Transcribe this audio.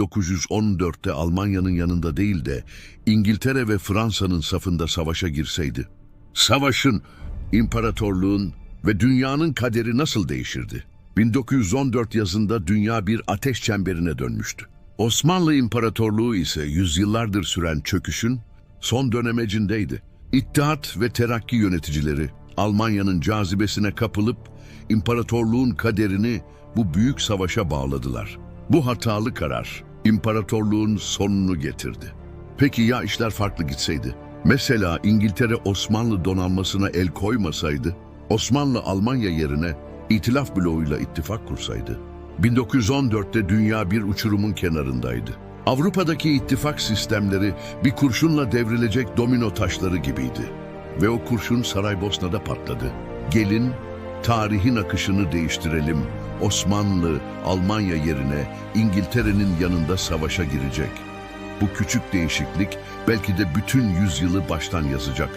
1914'te Almanya'nın yanında değil de İngiltere ve Fransa'nın safında savaşa girseydi? Savaşın, imparatorluğun ve dünyanın kaderi nasıl değişirdi? 1914 yazında dünya bir ateş çemberine dönmüştü. Osmanlı İmparatorluğu ise yüzyıllardır süren çöküşün son dönemecindeydi. İttihat ve Terakki yöneticileri Almanya'nın cazibesine kapılıp imparatorluğun kaderini bu büyük savaşa bağladılar. Bu hatalı karar imparatorluğun sonunu getirdi. Peki ya işler farklı gitseydi? Mesela İngiltere Osmanlı donanmasına el koymasaydı, Osmanlı Almanya yerine İtilaf bloğuyla ittifak kursaydı. 1914'te dünya bir uçurumun kenarındaydı. Avrupa'daki ittifak sistemleri bir kurşunla devrilecek domino taşları gibiydi. Ve o kurşun Saraybosna'da patladı. Gelin tarihin akışını değiştirelim. Osmanlı, Almanya yerine İngiltere'nin yanında savaşa girecek. Bu küçük değişiklik belki de bütün yüzyılı baştan yazacak.